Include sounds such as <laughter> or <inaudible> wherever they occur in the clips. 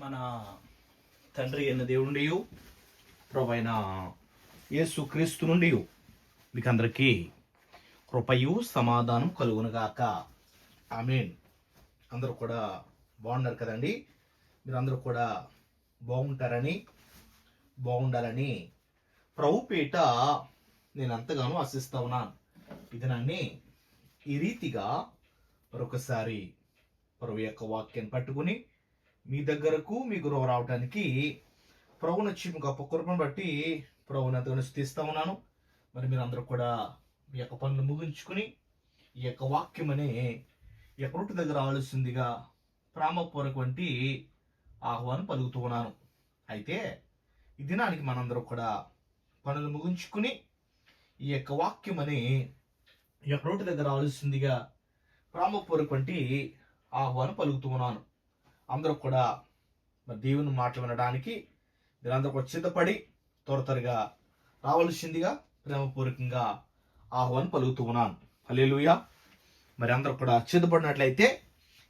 మన తండ్రి అయిన దేవుడి ప్రభైన యేసు క్రీస్తు నుండి మీకు అందరికీ కృపయు సమాధానం కలుగునుగాక ఆమెన్. అందరూ కూడా బాగున్నారు కదండి? మీరందరూ కూడా బాగుంటారని బాగుండాలని ప్రభుపేట నేను ఎంతగానో ఆశిస్తా ఉన్నాను. ఇది నన్ను ఈ రీతిగా మరొకసారి ప్రభు యొక్క వాక్యాన్ని పట్టుకుని మీ దగ్గరకు మీ గురువు రావడానికి ప్రభు నచ్చి మీ గొప్ప కృపను బట్టి ప్రభుని ఎంతగానో స్థిస్తా ఉన్నాను. మరి మీరు అందరూ కూడా మీ యొక్క పనులు ముగించుకుని ఈ యొక్క వాక్యం అనే ఈ దగ్గర ఆలోచిందిగా ప్రామపూర్వక వంటి ఆహ్వానం పలుకుతూ ఉన్నాను. అయితే ఈ దినానికి మనందరూ కూడా పనులు ముగించుకుని ఈ యొక్క వాక్యం అని ఈ దగ్గర ఆలోచిందిగా ప్రామపూర్వక వంటి ఆహ్వానం పలుకుతూ ఉన్నాను. అందరూ కూడా మరి దేవుని మాటలు వినడానికి మీరందరూ కూడా సిద్ధపడి త్వర త్వరగా రావాల్సిందిగా ప్రేమపూర్వకంగా ఆహ్వానం పలుకుతూ ఉన్నాను. హల్లెలూయా. మరి అందరూ కూడా సిద్ధపడినట్లయితే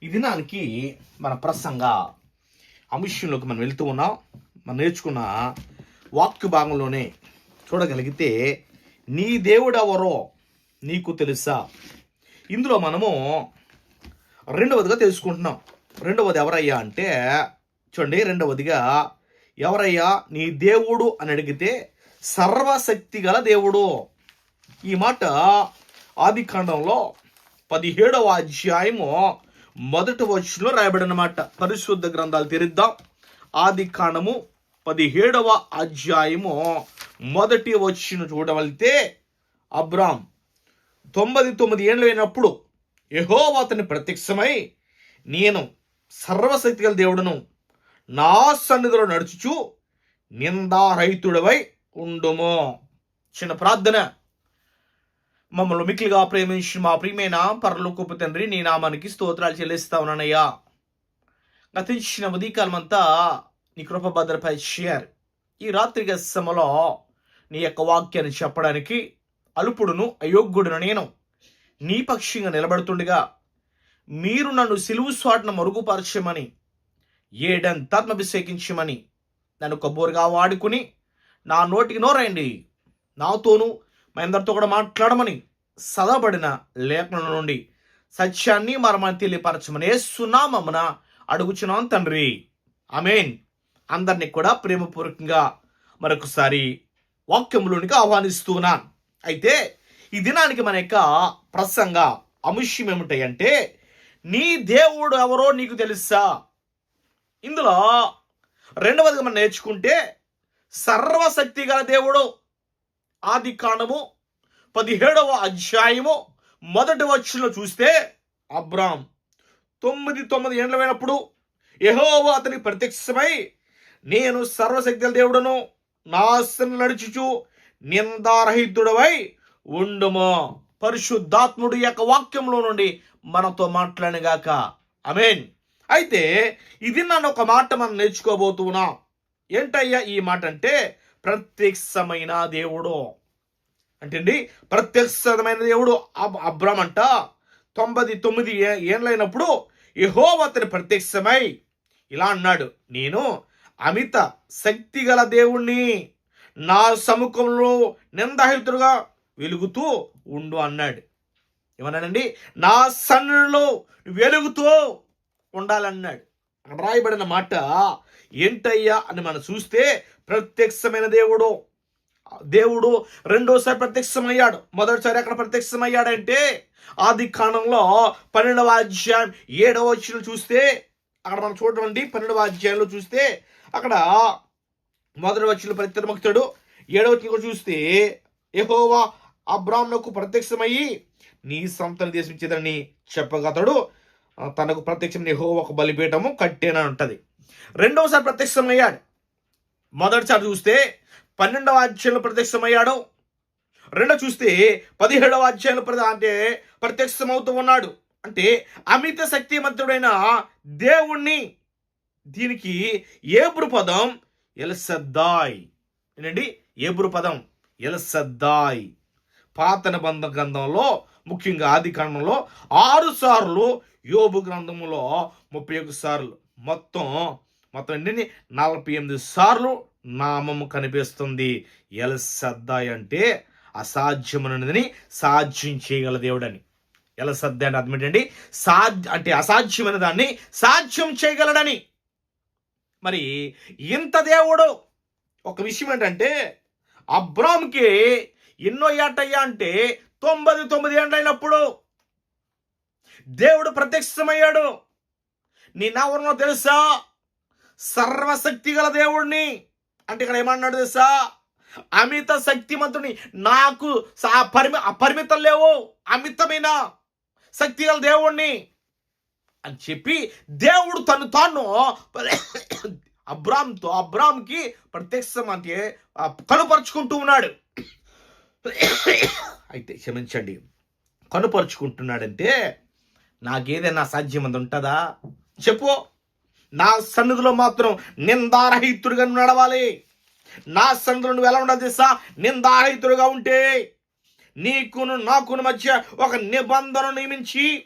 ఈ దినానికి మన ప్రసంగ అంశంలోకి మనం వెళ్తూ ఉన్నాం. మనం నేర్చుకున్న వాక్య భాగంలోనే చూడగలిగితే నీ దేవుడెవరో నీకు తెలుసా? ఇందులో మనము రెండవదిగా తెలుసుకుంటున్నాం. రెండవది ఎవరయ్యా అంటే చూడండి రెండవదిగా ఎవరయ్యా నీ దేవుడు అని అడిగితే సర్వశక్తి గల దేవుడు. ఈ మాట ఆది కాండంలో పదిహేడవ అధ్యాయము మొదటి వచ్చులో రాయబడినమాట. పరిశుద్ధ గ్రంథాలు తెరిద్దాం. ఆది కాండము పదిహేడవ అధ్యాయము మొదటి వచ్చిన చూడవలితే అబ్రామ్ తొంభై తొమ్మిది ఏళ్ళు అయినప్పుడు యెహోవా అతని ప్రత్యక్షమై నేను సర్వశక్తి గల దేవుడును నా సన్నిధిలో నడుచుచు నిందారహితుడవై ఉండుము. చిన్న ప్రార్థన. మమ్మల్ని మిక్కిలిగా ప్రేమించి మా ప్రియమైన పరలోకపు తండ్రి నీ నామానికి స్తోత్రాలు చెల్లిస్తా ఉన్నానయ్యా. గతించిన ఉదయకాలమంతా నీ కృప భద్రపరిచారు ఈ రాత్రి సమలో నీ యొక్క వాక్యాన్ని చెప్పడానికి అలుపుడును అయోగ్యుడును నేను. నీ పక్షంగా నిలబడుతుండగా మీరు నన్ను సిలువు స్వాటను మరుగుపరచమని ఏడంతాత్మభిషేకించమని నన్ను కబోరుగా వాడుకుని నా నోటికి నోరండి నాతోనూ మా అందరితో కూడా మాట్లాడమని సదబడిన లేఖనం నుండి సత్యాన్ని మరమని తెలియపరచమని సునామమున అడుగుచున్నాం తండ్రి. అమేన్ అందరినీ కూడా ప్రేమపూర్వకంగా మరొకసారి వాక్యములోనికి ఆహ్వానిస్తున్నాను అయితే ఈ దినానికి మన యొక్క ప్రసంగ అంశం ఏమిటాయంటే నీ దేవుడు ఎవరో నీకు తెలుసా? ఇందులో రెండవదిగా మనం నేర్చుకుంటే సర్వశక్తి గల దేవుడు ఆది కాండము పదిహేడవ అధ్యాయము మొదటి వచ్చిన చూస్తే అబ్రామ్ తొమ్మిది తొమ్మిది ఏండ్లమైనప్పుడు యెహోవా అతనికి ప్రత్యక్షమై నేను సర్వశక్తి దేవుడును దేవుడను నాశనం నడుచుచు నిందారహితుడవై ఉండుము. పరిశుద్ధాత్ముడు యొక్క వాక్యంలో నుండి మనతో మాట్లాడినగాక అమేన్ అయితే ఇది నన్ను ఒక మాట మనం నేర్చుకోబోతున్నాం. ఏంటయ్యా ఈ మాట అంటే ప్రత్యక్షమైన దేవుడు. అంటే అండి ప్రత్యక్షమైన దేవుడు అబ్రామ్ అంట తొంభై తొమ్మిది ఏ- ఏండ్లైనప్పుడు యెహోవా అతని ప్రత్యక్షమై ఇలా అన్నాడు. నేను అమిత శక్తి గల దేవుణ్ణి. నా సముఖంలో నిందాహితుడుగా వెలుగుతూ ఉండు అన్నాడు. ఏమన్నాడండి? నా సన్నిలో వెలుగుతూ ఉండాలన్నాడు. అక్కడ రాయబడిన మాట ఏంటయ్యా అని మనం చూస్తే ప్రత్యక్షమైన దేవుడు. దేవుడు రెండోసారి ప్రత్యక్షమయ్యాడు. మొదటిసారి అక్కడ ప్రత్యక్షమయ్యాడంటే ఆది కాలంలో పన్నెండవ అధ్యాయం ఏడవ వచ్చిన చూస్తే అక్కడ మనం చూడండి పన్నెండవ అధ్యాయంలో చూస్తే అక్కడ మొదటి వచ్చిన ప్రత్యర్మక్తుడు ఏడవ చూస్తే ఎహోవా అబ్రాహ్మణకు ప్రత్యక్షమయ్యి నీ సంతని దేశం ఇచ్చేదని చెప్పగతడు తనకు ప్రత్యక్షం యెహోవా ఒక బలిపీఠము కట్టేన ఉంటుంది. రెండవసారి ప్రత్యక్షమయ్యాడు. మొదటిసారి చూస్తే పన్నెండవ అధ్యాయంలో ప్రత్యక్షమయ్యాడు. రెండో చూస్తే పదిహేడవ అధ్యాయంలో ప్ర- అంటే ప్రత్యక్షమవుతూ ఉన్నాడు. అంటే అమిత శక్తిమంతుడైన దేవుణ్ణి దీనికి ఏబురు పదం ఎలసద్దాయ్. ఏంటండి? ఏబురు పదం ఎలసద్దాయ్. పాత బంధ గ్రంథంలో ముఖ్యంగా ఆది కాండంలో ఆరు సార్లు యోబు గ్రంథంలో ముప్పై ఒక సార్లు. మొత్తం మొత్తం ఏంటండి నలభై ఎనిమిది సార్లు నామము కనిపిస్తుంది. ఎల్ సద్దాయ్ అంటే అసాధ్యమైనదని సాధ్యం చేయగల దేవుడని. ఎలా సద్ద అంటే అర్థం ఏంటండి సాధ్య అంటే అసాధ్యమైన దాన్ని సాధ్యం చేయగలడని. మరి ఇంత దేవుడు ఒక విషయం ఏంటంటే అబ్రామ్కి ఎన్నో ఏటయ్యా అంటే తొంభై తొమ్మిది ఏండ్లైనప్పుడు దేవుడు ప్రత్యక్షమయ్యాడు. నీ నవరణో తెలుసా? సర్వశక్తి గల దేవుడిని అంటే ఇక్కడ ఏమన్నాడు తెలుసా? అమిత శక్తిమంతుని. నాకు పరిమి అపరిమితం లేవు. అమితమైన శక్తి గల దేవుణ్ణి. అని చెప్పి దేవుడు తను తాను అబ్రామ్తో అబ్రామ్కి ప్రత్యక్షం అంటే కనుపరుచుకుంటూ ఉన్నాడు. <coughs> అయితే క్షమించండి. కనుపరుచుకుంటున్నాడంటే నాకేదైనా సాధ్యం అది ఉంటుందా చెప్పు. నా సన్నిధిలో మాత్రం నిందారహితుడిగా నువ్వు నడవాలి. నా సన్నిధిలో నువ్వు ఎలా ఉండాలి తెలుసా? నిందారహితుడిగా ఉంటే నీకును నాకును మధ్య ఒక నిబంధన నియమించి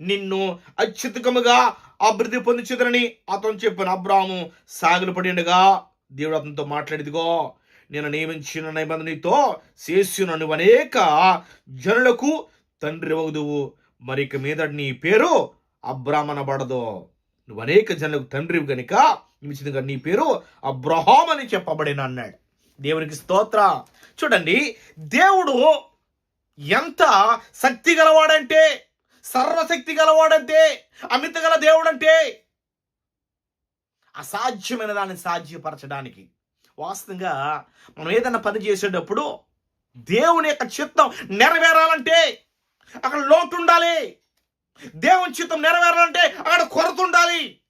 నిన్ను అత్యుతకముగా అభివృద్ధి పొందించుదని అతను చెప్పిన. అబ్రాము సాగులు పడిండగా దేవుడు అతనితో మాట్లాడిదిగో నేను నియమించిన నిబంధనతో చేసిన నువ్వు అనేక జనులకు తండ్రి అవుదువు. మరి ఇక మీద నీ పేరు అబ్రాహ్మణబడదు నువ్వు అనేక జనులకు తండ్రి గనుక నిమిషంగా నీ పేరు అబ్రహాం అని చెప్పబడిన అన్నాడు. దేవునికి స్తోత్ర. చూడండి దేవుడు ఎంత శక్తి గలవాడంటే సర్వశక్తి గలవాడంటే అమిత గల దేవుడంటే అసాధ్యమైన దాన్ని సాధ్యపరచడానికి వాస్తవంగా మనం ఏదైనా పని చేసేటప్పుడు దేవుని యొక్క చిత్తం నెరవేరాలంటే అక్కడ లోటు ఉండాలి దేవుని చిత్తం నెరవేరాలంటే అక్కడ కొరత ఉండాలి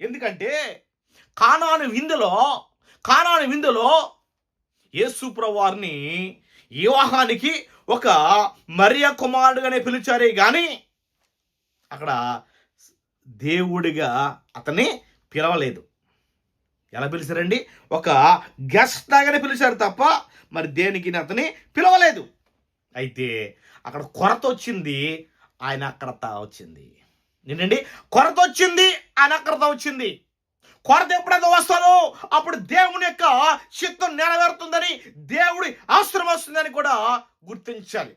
ఎందుకంటే కానాను విందులో కానాను విందులో యేసుప్రభు వారిని వివాహానికి ఒక మరియ కుమారుడుగానే పిలిచారే కానీ అక్కడ దేవుడిగా అతన్ని పిలవలేదు. ఎలా పిలిచారండి? ఒక గెస్ట్ లాగానే పిలిచారు తప్ప మరి దేనికి అతని పిలవలేదు. అయితే అక్కడ కొరత వచ్చింది ఆయన అక్రత వచ్చింది. ఏంటండి? కొరత వచ్చింది ఆయన అక్రత వచ్చింది. కొరత ఎప్పుడైతే వస్తారో అప్పుడు దేవుని యొక్క చిత్తం నెరవేరుతుందని దేవుడి ఆశ్రమం వస్తుందని కూడా గుర్తించాలి.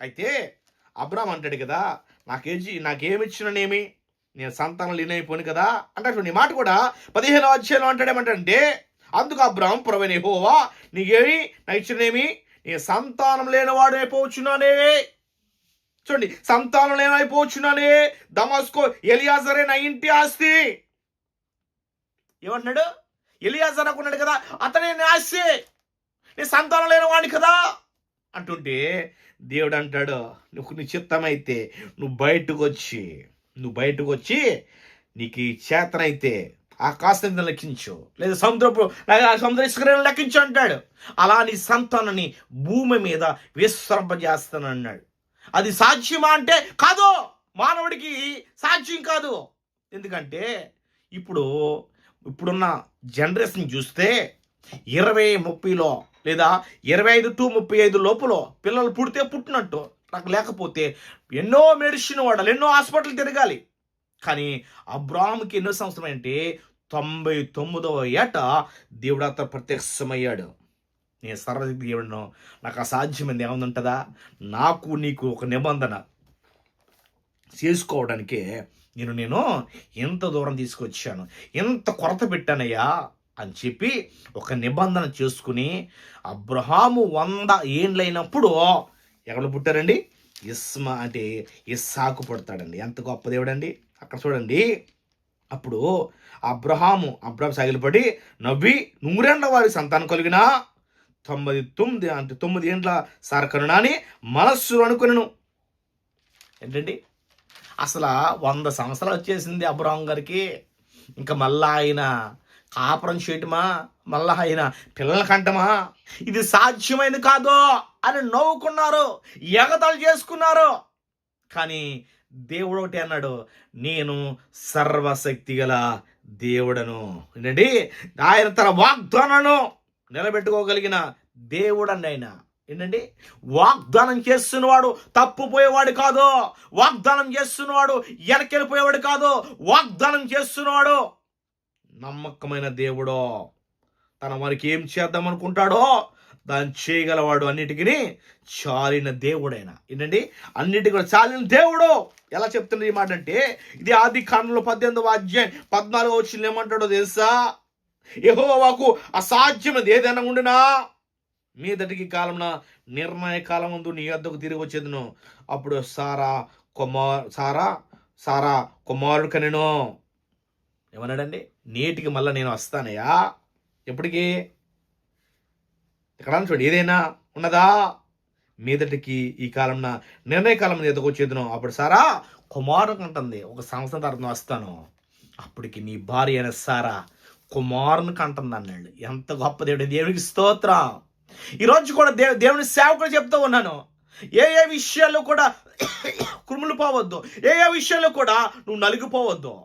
అయితే అబ్రామ్ అంటాడు కదా నాకేజీ నాకేమిచ్చిననేమి నేను సంతానం లీనైపోను కదా అంటే నీ మాట కూడా పదిహేను అధ్యాయంలో అంటాడేమంటే అందుకు అబ్రాహం ప్రవీణ హోవా నీకేమి? నా ఇచ్చినేమి నీ సంతానం లేనివాడు అయిపోవచ్చున్నానే చూడండి సంతానం లేనైపోవచ్చున్నానే దమాస్కో ఎలియాజరే నా ఇంటి ఆస్తి. ఏమంటున్నాడు? ఎలియాజర్ అనుకున్నాడు కదా అతనే నా ఆస్తి. నీ సంతానం లేనివాడిని కదా. అంటుంటే దేవుడు అంటాడు నువ్వు నీ చిత్తమైతే నువ్వు బయటకు వచ్చి నువ్వు బయటకు వచ్చి నీకు ఈ చేతనైతే ఆకాశం లెక్కించు. లేదా సముద్రపు లేదా సముద్ర ఇసుకలను లెక్కించు అంటాడు. అలా నీ సంతానాన్ని భూమి మీద విశ్రంపజేస్తాను అన్నాడు అది సాధ్యమా అంటే కాదు. మానవుడికి సాధ్యం కాదు. ఎందుకంటే ఇప్పుడు ఇప్పుడున్న జనరేషన్ చూస్తే ఇరవై ముప్పైలో లేదా ఇరవై ఐదు టు ముప్పై ఐదు లోపల పిల్లలు పుడితే పుట్టినట్టు. నాకు లేకపోతే ఎన్నో మెడిసిన్ వాడాలి ఎన్నో హాస్పిటల్ తిరగాలి. కానీ అబ్రాహ్మకి ఎన్నో సంవత్సరం అంటే తొంభై తొమ్మిదవ ఏట దేవుడు అతను ప్రత్యక్షమయ్యాడు. నేను సర్వశక్తి దేవుడును నాకు అసాధ్యమైంది ఏముందంటదా నాకు నీకు ఒక నిబంధన చేసుకోవడానికి నేను నేను ఎంత దూరం తీసుకొచ్చాను ఎంత కొరత పెట్టానయ్యా అని చెప్పి ఒక నిబంధన చేసుకుని అబ్రహాము వంద ఏండ్లైనప్పుడు ఎక్కడ పుట్టారండి? ఇస్మా అంటే ఇస్సాకు పుడతాడండి. ఎంత గొప్ప దేవుడండి? అక్కడ చూడండి. అప్పుడు అబ్రహాము అబ్రహాం సాగిలపడి నవ్వి నూరేండ్ల వారి సంతానం కలిగిన తొమ్మిది తొమ్మిది అంటే తొమ్మిది ఏండ్ల సారకరుణ అని మనస్సు అనుకునేను. ఏంటండి? అసలు వంద సంవత్సరాలు వచ్చేసింది అబ్రహాం గారికి. ఇంకా మళ్ళా ఆయన కాపురం చేయటమా? మళ్ళా ఆయన పిల్లల కంటమా? ఇది సాధ్యమైంది కాదో? అని నవ్వుకున్నారు ఎగతాలు చేసుకున్నారు. కానీ దేవుడు ఒకటి అన్నాడు నేను సర్వశక్తి గల దేవుడను. ఏంటండి? ఆయన తన వాగ్దానను నిలబెట్టుకోగలిగిన దేవుడండి ఆయన. ఏంటండి? వాగ్దానం చేస్తున్నవాడు తప్పుపోయేవాడు కాదు. వాగ్దానం చేస్తున్నవాడు వెనకెళ్ళిపోయేవాడు కాదు. వాగ్దానం చేస్తున్నవాడు నమ్మకమైన దేవుడో. తన వారికి ఏం చేద్దాం అనుకుంటాడో దాన్ని చేయగలవాడు అన్నిటికీ చాలిన దేవుడైన. ఏంటండి? అన్నిటి కూడా చాలిన దేవుడు. ఎలా చెప్తున్నది ఈ మాట అంటే ఇది ఆది కాండంలో పద్దెనిమిదవ అధ్యాయం పద్నాలుగో వచ్చిన ఏమంటాడో తెలుసా? యెహోవాకు అసాధ్యమైనది ఏదైనా ఉండినా? మీదటికి కాలంన నిర్ణయ కాలం ముందు నీ వద్దకు తిరిగి వచ్చేదను. అప్పుడు సారా కుమార్ సారా సారా కుమారుడు కనెను. ఏమన్నాడండి? నేటికి మళ్ళీ నేను వస్తానయ్యా. ఎప్పటికీ? ఇక్కడ చూడండి ఏదైనా ఉన్నదా? మీదటికి ఈ కాలంన నిర్ణయ కాలం ఎదుగు అప్పుడు సారా కుమారుడు అంటుంది ఒక సంవత్సరం తర్వాత వస్తాను. అప్పటికి నీ భార్య అయిన సారా కుమారుని కంటుంది అన్నాడు. ఎంత గొప్ప దేవుడు. దేవునికి స్తోత్రం. ఈరోజు కూడా దేవు దేవుని సేవకుడు చెప్తూ ఉన్నాను. ఏ ఏ విషయాల్లో కూడా <coughs> కురుములు పోవద్దు. ఏ ఏ విషయాల్లో కూడా నువ్వు నలిగిపోవద్దు.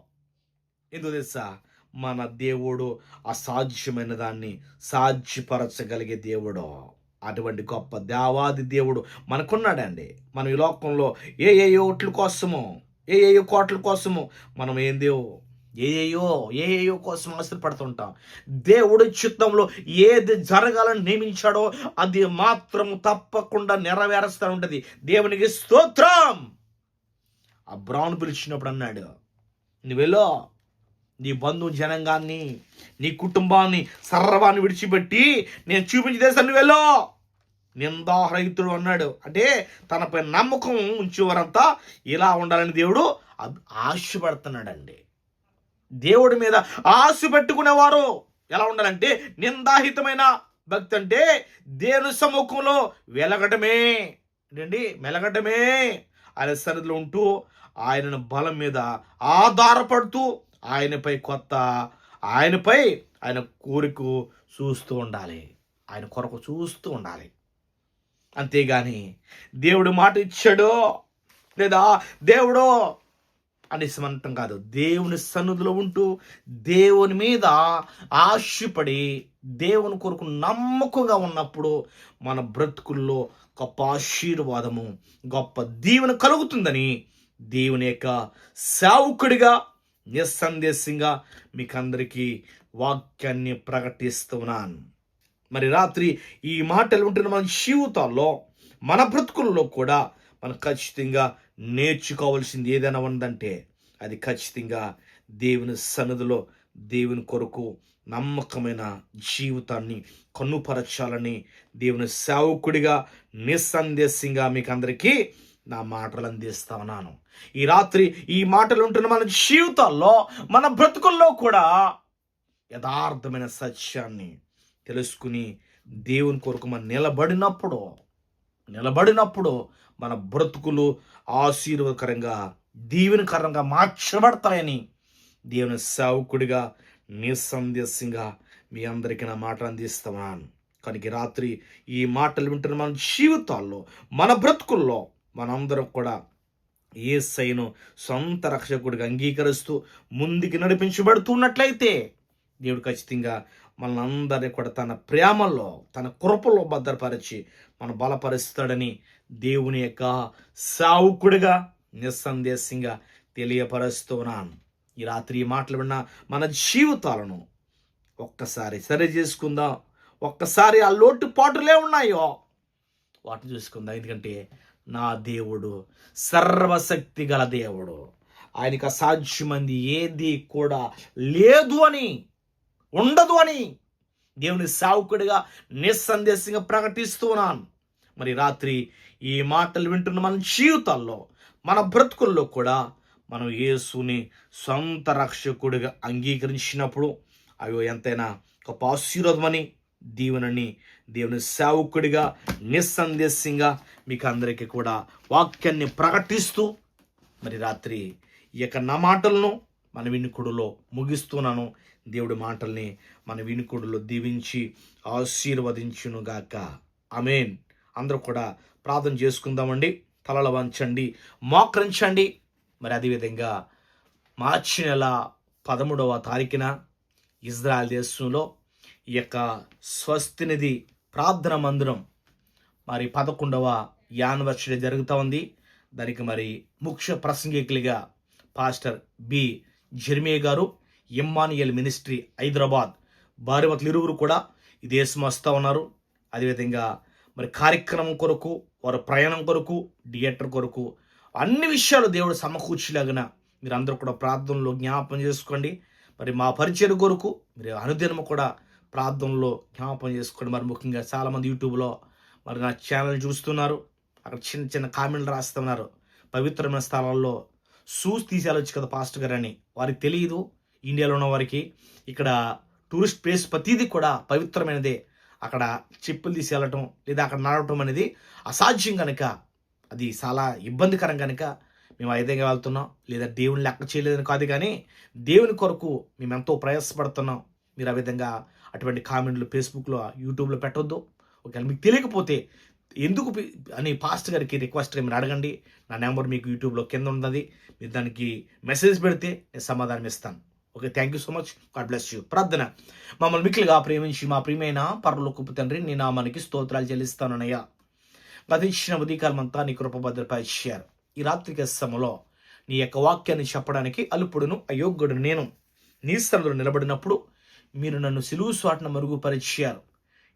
ఎందుకు తెలుసా? మన దేవుడు అసాధ్యమైన దాన్ని సాధ్యపరచగలిగే దేవుడు. అటువంటి గొప్ప దేవాది దేవుడు మనకున్నాడండి. మనం ఈ లోకంలో ఏ ఏ ఓట్ల కోసము ఏ ఏ కోట్ల కోసము మనం ఏందేవో ఏయో ఏయో కోసం ఆశపడుతుంటాం? దేవుడి చిత్తంలో ఏది జరగాలని నియమించాడో అది మాత్రం తప్పకుండా నెరవేరుస్తూ ఉంటుంది. దేవునికి స్తోత్రం! బ్రౌన్ పిలిచినప్పుడు అన్నాడు నువ్వెలో నీ బంధువు జనంగాన్ని నీ కుటుంబాన్ని సర్వాన్ని విడిచిపెట్టి నేను చూపించి దేశాన్ని వెళ్ళో. నిందారహితుడు అన్నాడు. అంటే తనపై నమ్మకం ఉంచేవారంతా ఇలా ఉండాలని దేవుడు ఆశపడుతున్నాడండి. దేవుడి మీద ఆశ పెట్టుకునేవారు ఎలా ఉండాలంటే నిందాహితమైన భక్తి అంటే దేవుని సముఖంలో వెలగటమే. ఏంటండి? మెలగటమే. ఆయన సన్నిధిలో ఉంటూ ఆయనను బలం మీద ఆధారపడుతూ ఆయనపై కొత్త ఆయనపై ఆయన కోరిక చూస్తూ ఉండాలి. ఆయన కొరకు చూస్తూ ఉండాలి. అంతేగాని దేవుడు మాట ఇచ్చాడు లేదా దేవుడు అనేసి అనటం కాదు. దేవుని సన్నిధిలో ఉంటూ దేవుని మీద ఆశపడి దేవుని కొరకు నమ్మకంగా ఉన్నప్పుడు మన బ్రతుకుల్లో గొప్ప ఆశీర్వాదము గొప్ప దీవెన కలుగుతుందని దేవుని యొక్క సేవకుడిగా నిస్సందేశంగా మీకు అందరికీ వాక్యాన్ని ప్రకటిస్తున్నాను మరి రాత్రి ఈ మాటలు ఉంటున్న మన జీవితాల్లో మన బ్రతుకుల్లో కూడా మనం ఖచ్చితంగా నేర్చుకోవాల్సింది ఏదైనా ఉందంటే అది ఖచ్చితంగా దేవుని సన్నిధిలో దేవుని కొరకు నమ్మకమైన జీవితాన్ని కన్నుపరచాలని దేవుని సేవకుడిగా నిస్సందేశంగా మీకు అందరికీ నా మాటలు అందిస్తా ఉన్నాను. ఈ రాత్రి ఈ మాటలు ఉంటున్న మన జీవితాల్లో మన బ్రతుకుల్లో కూడా యథార్థమైన సత్యాన్ని తెలుసుకుని దేవుని కొరకు మనం నిలబడినప్పుడు నిలబడినప్పుడు మన బ్రతుకులు ఆశీర్వదకరంగా దీవెనకరంగా మార్చబడతాయని దేవుని సేవకుడిగా నిస్సందేశంగా మీ అందరికీ నా మాట అందిస్తున్నాను కనుక రాత్రి ఈ మాటలు వింటున్న మన జీవితాల్లో మన బ్రతుకుల్లో మనందరం కూడా ఏ సైను సొంత రక్షకుడిగా అంగీకరిస్తూ ముందుకు నడిపించబడుతున్నట్లయితే దేవుడు ఖచ్చితంగా మనందరినీ కూడా తన ప్రేమలో తన కృపలో భద్రపరిచి మన బలపరుస్తాడని దేవుని యొక్క సావుకుడిగా నిస్సందేశంగా తెలియపరుస్తున్నాను ఈ రాత్రి మాటలు విన్న మన జీవితాలను ఒక్కసారి సరి చేసుకుందాం. ఒక్కసారి ఆ లోటుపాటులే ఉన్నాయో వాటిని చూసుకుందాం. ఎందుకంటే నా దేవుడు సర్వశక్తి గల దేవుడు. ఆయనకు అసాధ్యమంది ఏది కూడా లేదు అని ఉండదు అని దేవుని సావుకుడిగా నిస్సందేశంగా ప్రకటిస్తున్నాను మరి రాత్రి ఈ మాటలు వింటున్న మన జీవితాల్లో మన బ్రతుకుల్లో కూడా మనం యేసుని సొంత రక్షకుడిగా అంగీకరించినప్పుడు అవి ఎంతైనా గొప్ప ఆశీర్వాదమని దీవెనని దేవుని సేవకుడిగా నిస్సందేశంగా మీకు అందరికీ కూడా వాక్యాన్ని ప్రకటిస్తూ మరి రాత్రి ఈ యొక్క నా మాటలను మన వినుకుడులో ముగిస్తున్నాను. దేవుడి మాటల్ని మన వినుకుడులో దీవించి ఆశీర్వదించునుగాక. అమేన్ అందరూ కూడా ప్రార్థన చేసుకుందామండి. తలల వంచండి మోకరించండి. మరి అదేవిధంగా మార్చి నెల పదమూడవ తారీఖున ఇజ్రాయల్ దేశంలో ఈ యొక్క స్వస్తినిధి ప్రార్థన మందిరం మరి పదకొండవ యానివర్సరీ జరుగుతూ ఉంది. దానికి మరి ముఖ్య ప్రసంగికులుగా పాస్టర్ బి. జర్మే గారు ఇమ్మానియల్ మినిస్ట్రీ హైదరాబాద్ భార్యవతలు ఇరువురు కూడా ఈ దేశం వస్తూ ఉన్నారు. అదేవిధంగా మరి కార్యక్రమం కొరకు వారి ప్రయాణం కొరకు థియేటర్ కొరకు అన్ని విషయాలు దేవుడు సమకూర్చిలాగిన మీరు అందరూ కూడా ప్రార్థనలో జ్ఞాపం చేసుకోండి. మరి మా పరిచయం కొరకు మీరు అనుదినము కూడా ప్రార్థనలో జ్ఞాపం చేసుకోండి. మరి ముఖ్యంగా చాలామంది యూట్యూబ్లో మరి నా ఛానల్ చూస్తున్నారు. అక్కడ చిన్న చిన్న కామెంట్లు రాస్తున్నారు. పవిత్రమైన స్థలాల్లో షూస్ తీసేయాలొచ్చు కదా పాస్ట్ గారు అని. వారికి తెలియదు ఇండియాలో ఉన్న వారికి ఇక్కడ టూరిస్ట్ ప్లేస్ ప్రతిదీ కూడా పవిత్రమైనదే. అక్కడ చెప్పులు తీసేయటం లేదా అక్కడ నడవటం అనేది అసాధ్యం కనుక. అది చాలా ఇబ్బందికరం కనుక మేము ఆ విధంగా వెళ్తున్నాం. లేదా దేవుని లెక్క చేయలేదని కాదు కానీ దేవుని కొరకు మేము ఎంతో ప్రయాసపడుతున్నాం. మీరు ఆ విధంగా అటువంటి కామెంట్లు ఫేస్బుక్లో యూట్యూబ్లో పెట్టొద్దు. ఒకవేళ మీకు తెలియకపోతే ఎందుకు అని పాస్ట్ గారికి రిక్వెస్ట్గా మీరు అడగండి. నా నెంబర్ మీకు యూట్యూబ్లో కింద ఉన్నది. మీరు దానికి మెసేజ్ పెడితే నేను సమాధానం ఇస్తాను. Okay thank you so much. God bless you. ప్రార్థన. మమ్మల్ని మిక్కిలిగా ప్రేమించి మా ప్రియమైన పరలోకపు తండ్రి నీ నామానికి స్తోత్రాలు చెల్లిస్తానయ్యా గతించిన ఉదయకాలం అంతా నీ కృప భద్రపరిచారు ఈ రాత్రికి సమయంలో నీ యొక్క వాక్యాన్ని చెప్పడానికి అల్పుడును అయోగ్యుడు నేను. నీ స్థలంలో నిలబడినప్పుడు మీరు నన్ను సిలువు స్వాటను మరుగుపరిచారు.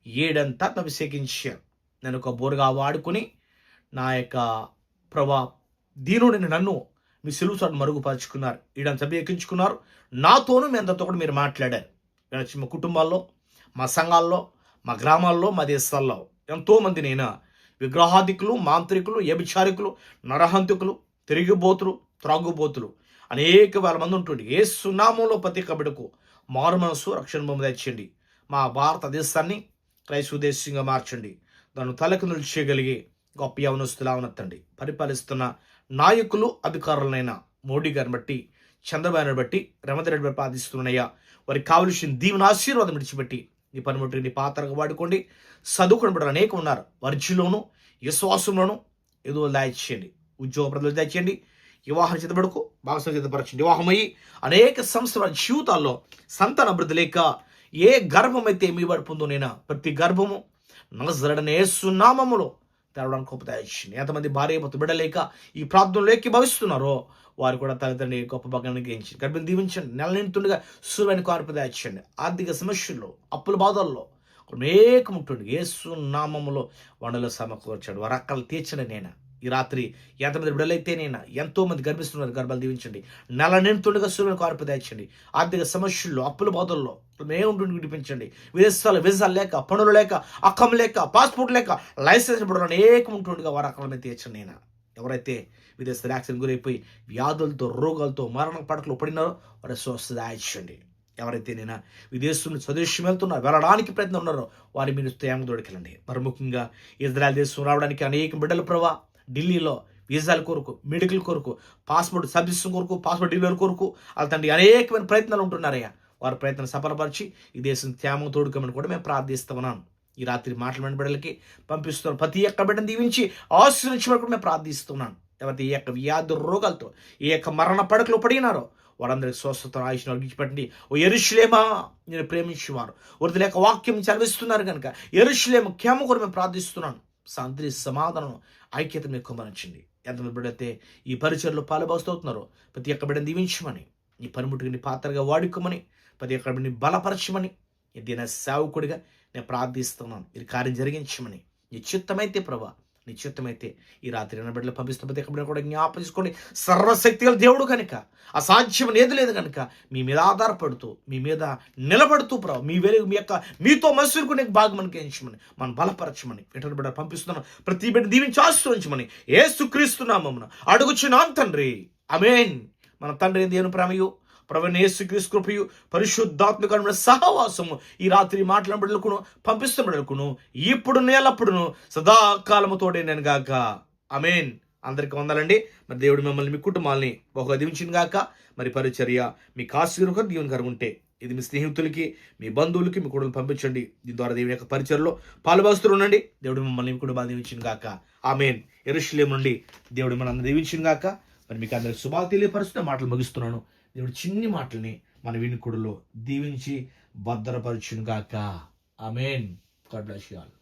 ఏడంతా అభిషేకించారు. నన్ను ఒక బోరుగా వాడుకొని నా యొక్క ప్రభా దీనుడిని నన్ను మీ సిలువు స్వాటను మరుగుపరుచుకున్నారు. ఈడంతా అభిషేకించుకున్నారు నాతోనూ మీ అంతతో కూడా మీరు మాట్లాడారు. నేను మా కుటుంబాల్లో మా సంఘాల్లో మా గ్రామాల్లో మా దేశాల్లో ఎంతోమంది నేను విగ్రహాధికులు మాంత్రికులు వ్యభిచారికులు నరహంతుకులు తిరిగిబోతులు త్రాగుబోతులు అనేక వేల మంది ఉంటుంది ఏ సునామంలో ప్రతి కబిడకు మారు మనసు రక్షణ బొమ్మ తెచ్చండి. మా భారతదేశాన్ని క్రైస్తవ దేశంగా మార్చండి. దాన్ని తలకు నిలిచేయగలిగే గొప్ప యవనస్తులా ఉన్నతండి. పరిపాలిస్తున్న నాయకులు అధికారులైన మోడీ గారిని బట్టి చంద్రబాబుని బట్టి రేవంత్ రెడ్డి బట్టి పాదిస్తున్నాయ్యా వారికి కావలసిన దీవెన ఆశీర్వాదం విడిచిపెట్టి నీ పనిముట్టి నీ పాత్రగా వాడుకోండి. చదువుకుని బిడ్డలు అనేకం ఉన్నారు వర్జులోను విశ్వాసంలోను ఏదో దాయిచేయండి ఉద్యోగ ప్రజలు దయచేయండి వివాహం చేతబడుకు భాగస్వామి చేతపరచండి వివాహమయ్యి అనేక సంవత్సరాల జీవితాల్లో సంతాన అభివృద్ధి లేక ఏ గర్భం అయితే మీ పడుతుందో నేను ప్రతి గర్భము నజరడనే సున్నామములో తెరవడానికి గొప్ప దాయిచ్చింది ఎంతమంది భార్య భర్త బిడ్డలేక ఈ ప్రాంతంలోకి భవిస్తున్నారో వారు కూడా తల్లిదండ్రి గొప్ప భాగాన్ని గ్రహించి గర్భం దీవించండి. నెల నిండుగా సూర్యుని కార్పు దాయించండి ఆర్థిక సమస్యల్లో అప్పుల బాధల్లో అనేకం ఉంటుంది ఏసు నామములో వండలో సమకూర్చాడు. వారు అక్కలు తీర్చండి నేను? ఈ రాత్రి ఎంతమంది బిడ్డలైతే నేను ఎంతో మంది గర్భిస్తున్నారు గర్భాలు దీవించండి. నెల నిండుగా సూర్యుని కార్పు దాయించండి ఆర్థిక సమస్యల్లో అప్పుల బాధల్లో ఉంటుండి విడిపించండి. విదేశాలు వీసాలు లేక పనులు లేక అక్కం లేక పాస్పోర్ట్ లేక లైసెన్స్ ఇప్పుడు అనేకం ఉంటుండగా వారు అక్కల తీర్చండి నేను. ఎవరైతే విదేశాలు యాక్సిడెంట్ గురైపోయి వ్యాధులతో రోగాలతో మరణ పడకలు పడినారో వారి స్వస్థ దాయించండి ఎవరైతే నేను విదేశం స్వదేశం వెళ్తున్నారు వెళ్ళడానికి ప్రయత్నం ఉన్నారో వారి మీరు తేమ దొడికెళ్ళండి. మరి ముఖ్యంగా ఇజ్రాయల్ దేశం రావడానికి అనేక బిడ్డల ప్రభా ఢిల్లీలో వీసాల కొరకు మెడికల్ కొరకు పాస్పోర్ట్ సర్వీస్ కొరకు పాస్పోర్ట్ డెలివరీ కొరకు వాళ్ళ తండ్రి అనేకమైన ప్రయత్నాలు ఉంటున్నారయ్యా. వారి ప్రయత్నం సఫలపరిచి ఈ దేశం త్యామం తోడుకోమని కూడా మేము ప్రార్థిస్తున్నాను ఈ రాత్రి మాట్లాడిన బిడ్డలకి పంపిస్తున్నాను ప్రతి ఒక్క బిడ్డను దీవించి ఆశీర్వించమని కూడా మేము ప్రార్థిస్తున్నాను ఎవరైతే ఈ యొక్క వ్యాధి రోగాలతో ఈ యొక్క మరణ పడకలు పడినారో వారందరికి స్వస్థత ఆయుష్ను విడిచిపెట్టండి ఓ ఎరుషులేమా నేను ప్రేమించేవారు. వృద్ధి లేక వాక్యం చదివిస్తున్నారు కనుక ఎరుషులేమ క్షేమ కూడా మేము ప్రార్థిస్తున్నాను శాంతిని సమాధానం ఐక్యత మీకు కుమరించండి ఎంతమంది బిడ్డైతే ఈ పరిచయలో పాలుభాస్తున్నారు ప్రతి ఒక్క బిడ్డను దీవించమని ఈ పనిముట్టుకుని పాత్రగా వాడుకోమని ప్రతి ఒక్క బిడ్డని బలపరచమని నా సేవకుడిగా నేను ప్రార్థిస్తున్నాను. మీరు కార్యం జరిగించమని నీ చిత్తమైతే ప్రభా నిశ్చితమైతే చిత్తమైతే ఈ రాత్రి అన్న బిడ్డలు పంపిస్తున్న ప్రతి కూడా జ్ఞాపకం చేసుకోండి సర్వశక్తిగల దేవుడు కనుక అసాధ్యం ఏది లేదు కనుక మీ మీద ఆధారపడుతూ మీ మీద నిలబడుతూ ప్రభు మీ వెలుగు మీ యొక్క మీతో మసులుకునే భాగం ఎంచమని మనం బలపరచమని ఇతర బిడ్డ పంపిస్తున్నాం ప్రతి బిడ్డ దీవించి ఆశ్రయించమని ఏ సుక్రీస్తున్నామమ్మను అడుగుచున్నాం తండ్రి. అమేన్ మన తండ్రి దేవుని ప్రమయు. ప్రవణేసు యేసుక్రీస్తు కృపయు పరిశుద్ధాత్మకమైన సహవాసము ఈ రాత్రి మాటల బిడ్డలకును ఇప్పుడు నేలప్పుడును సదాకాలముతోడే నేను గాక. అమేన్ అందరికి వందాలండి. మరి దేవుడు మిమ్మల్ని మీ కుటుంబాలని ఒక దీవించిన గాక. మరి పరిచర్య మీ కాశీరుగా దీవెన కరుగుంటే ఇది మీ స్నేహితులకి మీ బంధువులకి మీ కుటుంబం పంపించండి. దీని ద్వారా దేవుని యొక్క పరిచయలో పాలుభాస్తులు ఉండండి. దేవుడు మిమ్మల్ని మీ కుటుంబాన్ని దీవించిన గాక. ఆమెన్. ఎరుషులేం నుండి దేవుడు మనందరూ దీవించిన గాక. మరి మీకు అందరికి శుభాలు తెలియపరుస్తున్న మాటలు ముగిస్తున్నాను. దేవుడు చిన్ని మాటల్ని మన వినికుడులో దీవించి భద్రపరచును గాక amen. God bless you all.